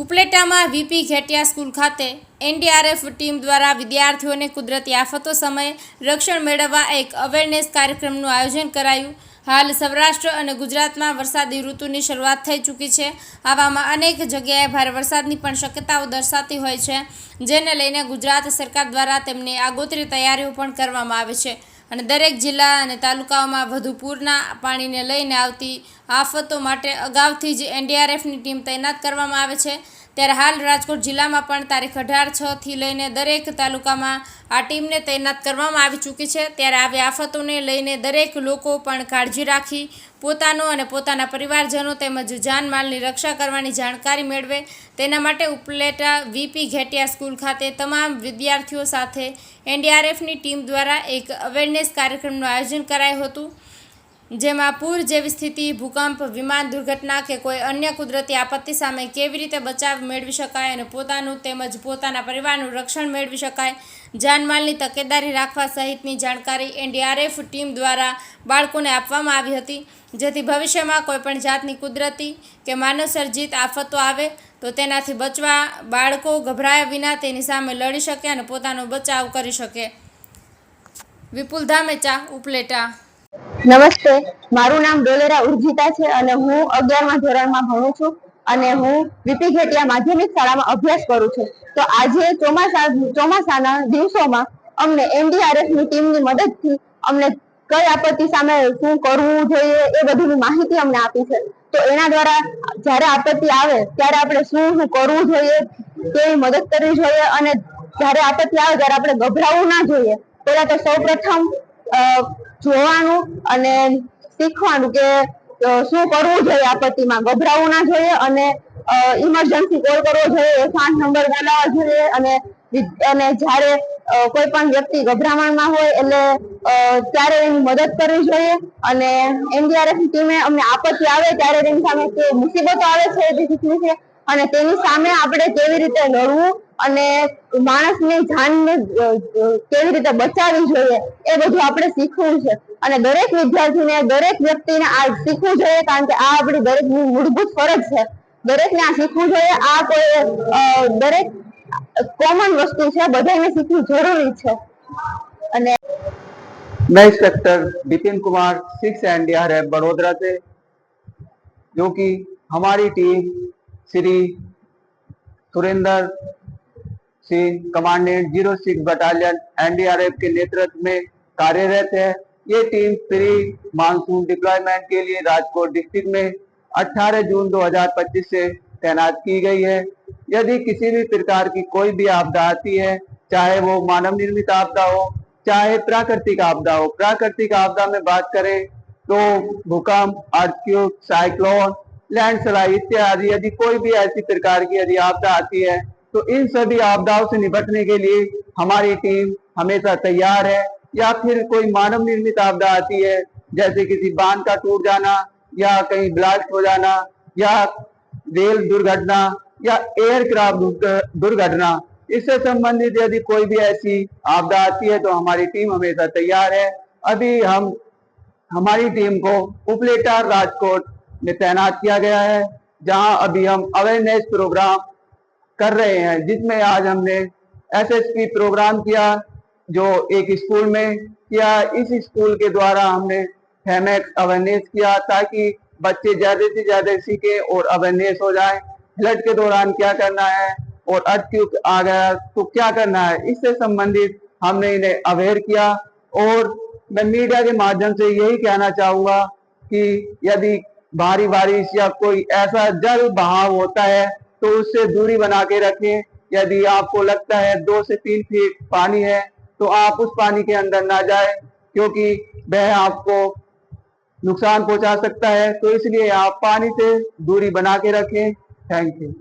ઉપલેટામાં VP Ghetiya school ખાતે NDRF team દ્વારા વિદ્યાર્થીઓને કુદરતી આફતો સમયે રક્ષણ મેળવવા એક અવેરનેસ કાર્યક્રમનું આયોજન કરાયું. હાલ સૌરાષ્ટ્ર અને ગુજરાતમાં વરસાદી ઋતુની શરૂઆત થઈ ચૂકી છે. આવામાં અનેક જગ્યાએ ભારે વરસાદની પણ શક્યતાઓ દર્શાતી હોય છે, જેને લઈને ગુજરાત સરકાર દ્વારા તેમની આગોતરી તૈયારીઓ પણ કરવામાં આવે છે. અને દરેક જિલ્લા અને તાલુકાઓમાં વધુ પૂરના પાણીને લઈને આવતી આફતો માટે અગાઉથી જ એનડીઆરએફની ટીમ તૈનાત કરવામાં આવે છે. ત્યારે હાલ રાજકોટ જિલ્લામાં પણ તારીખ અઢાર છથી લઈને દરેક તાલુકામાં આ ટીમને તૈનાત કરવામાં આવી ચૂકી છે. ત્યારે આવી આફતોને લઈને દરેક લોકો પણ કાળજી રાખી પોતાનો અને પોતાના પરિવારજનો તેમજ જાનમાલની રક્ષા કરવાની જાણકારી મેળવે. તેના માટે ઉપલેટા વીપી ઘેટિયા સ્કૂલ ખાતે તમામ વિદ્યાર્થીઓ સાથે એનડીઆરએફની ટીમ દ્વારા એક અવેરનેસ કાર્યક્રમનું આયોજન કરાયું હતું. જેમાં પૂર જેવી સ્થિતિ, ભૂકંપ, વિમાન દુર્ઘટના કે કોઈ અન્ય કુદરતી આપત્તિ સામે કેવી રીતે બચાવ મેળવી શકાય અને પોતાનું તેમજ પોતાના પરિવારનું રક્ષણ મેળવી શકાય, જાનમાલની તકેદારી રાખવા સહિતની જાણકારી એનડીઆરએફ ટીમ દ્વારા બાળકોને આપવામાં આવી હતી. જેથી ભવિષ્યમાં કોઈપણ જાતની કુદરતી કે માનવ સર્જિત આફતો આવે, તો તેનાથી બચવા બાળકો ગભરાયા વિના તેની સામે લડી શકે અને પોતાનો બચાવ કરી શકે. વિપુલ ધામેચા, ઉપલેટા. નમસ્તે મારું નામ ડોલેરા ઉર્જિતા છે અને હું અગિયારમા ધોરણમાં ભણું છું અને હું વીપી ઘેટિયા માધ્યમિક શાળામાં અભ્યાસ કરું છું. તો આજે ચોમાસા ચોમાસાના દિવસોમાં અમને એનડીઆરએફની ટીમની મદદથી અમને કઈ આપત્તિ સામે શું કરવું જોઈએ એ બધીની માહિતી અમને આપી છે. તો એના દ્વારા જ્યારે આપત્તિ આવે ત્યારે આપણે શું શું કરવું જોઈએ કેવી મદદ કરવી જોઈએ અને જ્યારે આપત્તિ આવે ત્યારે આપણે ગભરાવું ના જોઈએ. પહેલા તો સૌપ્રથમ અ, જોવાનું અને શીખવાનું કે શું કરવું જોઈએ આપત્તિમાં? ગભરાવું ના જોઈએ અને ઇમરજન્સી કોલ કરવો જોઈએ આઠ નંબર બોલાવવા જોઈએ અને અને જ્યારે કોઈ પણ વ્યક્તિ ગભરામણમાં હોય એટલે ત્યારે એની મદદ કરવી જોઈએ અને એનડીઆરએફ ટીમે અમને આપત્તિ આવે ત્યારે તેની સામે મુસીબતો આવે છે. અને તેની સામે આપણે કેવી રીતે લડવું અને માણસની જાનને અ, અ, કેવી રીતે બચાવવી જોઈએ એ બધું આપણે શીખવું છે અને દરેક વિદ્યાર્થીને દરેક વ્યક્તિને આ શીખવું જોઈએ કારણ કે આ આપણી દરેકની મૂળભૂત ફરજ છે દરેકને આ શીખવું જોઈએ આ કોઈ અ, દરેક કોમન વસ્તુ છે બધાને શીખવું જરૂરી છે અને मैं inspector Vipin Kumar six NDRF Vadodara से जो कि हमारी team Shri Surendra Singh commandant, zero six battalion NDRF के नेतृत्व में कार्यरत है। ये टीम प्री मानसून डिप्लॉयमेंट के लिए राजकोट डिस्ट्रिक्ट में 18 जून 2025 से तैनात की गई है। यदि किसी भी प्रकार की कोई भी आपदा आती है, चाहे वो मानव निर्मित आपदा हो, चाहे प्राकृतिक आपदा हो, प्राकृतिक आपदा में बात करें तो भूकंप, अर्थक्वेक, साइक्लोन लैंडस्लाइड इत्यादि, यदि कोई भी ऐसी प्रकार की यदि आपदा आती है तो इन सभी आपदाओं से निपटने के लिए हमारी टीम हमेशा तैयार है। या फिर कोई मानव निर्मित आपदा आती है, जैसे किसी बाँध का टूट जाना, या कहीं ब्लास्ट हो जाना, या रेल दुर्घटना, या एयरक्राफ्ट दुर्घटना, इससे संबंधित यदि कोई भी ऐसी आपदा आती है तो हमारी टीम हमेशा तैयार है। अभी हम, हमारी टीम को उपलेटा राजकोट में तैनात किया गया है, जहाँ अभी हम अवेयरनेस प्रोग्राम कर रहे हैं, जिसमें आज हमने एसएसपी प्रोग्राम किया, जो एक स्कूल में किया। इस स्कूल के द्वारा हमने फेमेक्स अवेयरनेस किया, ताकि बच्चे ज़्यादा से ज़्यादा सीखे और अवेयरनेस हो जाए। फ्लड के दौरान क्या करना है और अर्थक्वेक आ गया तो क्या करना है? इससे संबंधित हमने इन्हें अवेयर किया। और मैं मीडिया के माध्यम से यही कहना चाहूँगा कि यदि भारी बारिश या कोई ऐसा जल बहाव होता है तो उससे दूरी बना के रखें। यदि आपको लगता है दो से तीन फीट पानी है तो आप उस पानी के अंदर ना जाए, क्योंकि वह आपको नुकसान पहुँचा सकता है। तो इसलिए आप पानी से दूरी बना के रखें। Thank you.